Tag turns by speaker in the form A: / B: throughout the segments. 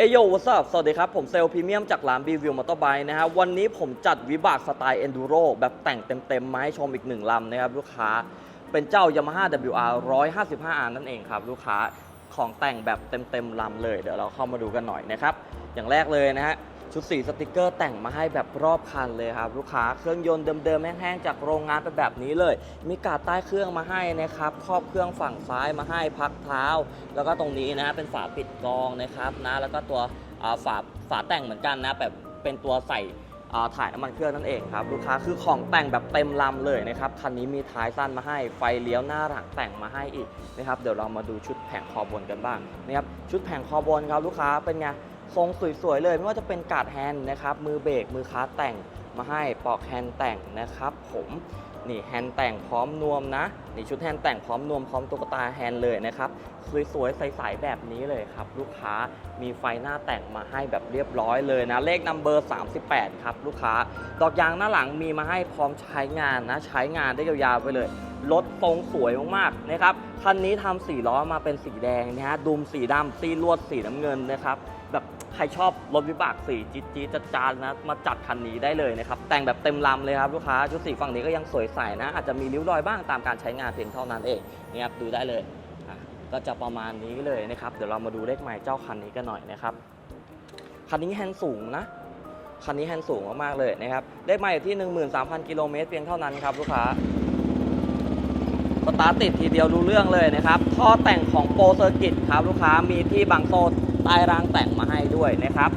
A: เอโยวัสดุสวัสดีครับ ผมเซลพรีเมียมจากร้านบีวิวมอเตอร์ไบค์นะฮะวันนี้ผมจัดวิบากสไตล์เอนดูโรแบบแต่งเต็มๆ มาให้ชมอีกหนึ่งลำนะครับลูกค้าเป็นเจ้า Yamaha WR 155R นั่นเองครับลูกค้าของแต่งแบบเต็มๆลำเลย เดี๋ยวเราเข้ามาดูกันหน่อยนะครับ อย่างแรกเลยนะฮะ ชุดสีสติกเกอร์แต่งมาให้แบบรอบคันเลยครับลูกค้าเครื่องยนต์เดิมๆแห้งๆจากโรงงานเป็นแบบนี้เลย มีกาดใต้เครื่องมาให้นะครับครอบเครื่องฝั่งซ้ายมาให้พักเท้า แล้วก็ตรงนี้นะฮะเป็นฝาปิดกองนะครับนะแล้วก็ตัวฝาฝาแต่งเหมือนกันนะแบบเป็นตัวใส่ถ่ายน้ำมันเครื่องนั่นเองครับลูกค้าคือของแต่งแบบเต็มลำเลยนะครับคันนี้มีท้ายสั้นมาให้ไฟเลี้ยวหน้าหลังแต่งมาให้อีกนะครับเดี๋ยวเรามาดูชุดแผงคอบนกันบ้างนะครับชุดแผงคอบนครับลูกค้าเป็นไง ทรงสวยๆเลยไม่ว่าจะเป็นการ์ดแฮนด์นะครับมือเบรกมือคาแต่งมาให้ปอกแฮนด์แต่งนะครับผมนี่แฮนด์แต่งพร้อมนวมนะนี่ชุดแฮนด์แต่งพร้อมนวมพร้อมตุ๊กตาแฮนด์เลยนะครับสวยๆใสๆแบบนี้เลยครับ ลูกค้ามีไฟหน้าแต่งมาให้แบบเรียบร้อยเลยนะเลขนัมเบอร์ 38 ครับ ลูกค้า ดอกยางหน้าหลังมีมาให้พร้อมใช้งานนะ ใช้งานได้ยาวๆไปเลย รถทรงสวยมากๆนะครับคันนี้ทำสีล้อมาเป็นสีแดงนะฮะดุมสีดำซีลวดสีน้ำเงินนะครับแบบใครชอบรถวิบากสีจี๊ดจี๊ดจัดจานนะมาจัดคันนี้ได้เลยนะครับแต่งแบบเต็มลำเลยครับลูกค้าชุดสีฝั่งนี้ก็ยังสวยใสนะ อาจจะมีริ้วรอยบ้างตามการใช้งานเพียงเท่านั้นเองนะครับดูได้เลยก็จะประมาณนี้เลยนะครับเดี๋ยวเรามาดูเลขใหม่เจ้าคันนี้กันหน่อยนะครับคันนี้แฮนด์สูงนะคันนี้แฮนด์สูงมากๆเลยนะครับเลขใหม่อยู่ที่ 13,000 กิโลเมตรเพียงเท่านั้นครับลูกค้า สตาร์ติดทีเดียวรู้เรื่องเลยนะครับ ท่อแต่งของโปรเซอร์กิตครับลูกค้ามีที่บังโซนใต้รางแต่งมาให้ด้วยนะครับ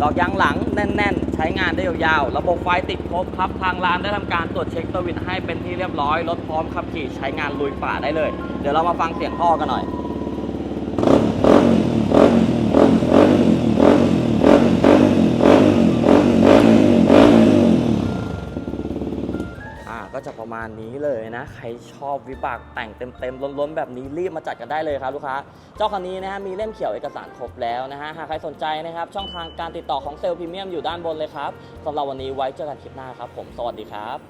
A: ดอกยางหลังแน่น ๆ ใช้งานได้ยาวๆ ระบบไฟติดครบครับ ทางร้านได้ทำการตรวจเช็คตัววินให้เป็นที่เรียบร้อย รถพร้อมขับขี่ใช้งานลุยป่าได้เลย เดี๋ยวเรามาฟังเสียงท่อกันหน่อย ก็จะประมาณนี้เลยนะ ใครชอบวิบากแต่งเต็มๆล้นๆ แบบนี้รีบมาจัดกันได้เลยครับลูกค้า เจ้าคันนี้นะฮะมีเล่มเขียวเอกสารครบแล้วนะฮะ หากใครสนใจนะครับ ช่องทางการติดต่อของเซลล์พรีเมียมอยู่ด้านบนเลยครับสำหรับวันนี้ไว้เจอกันคลิปหน้าครับผม สวัสดีครับ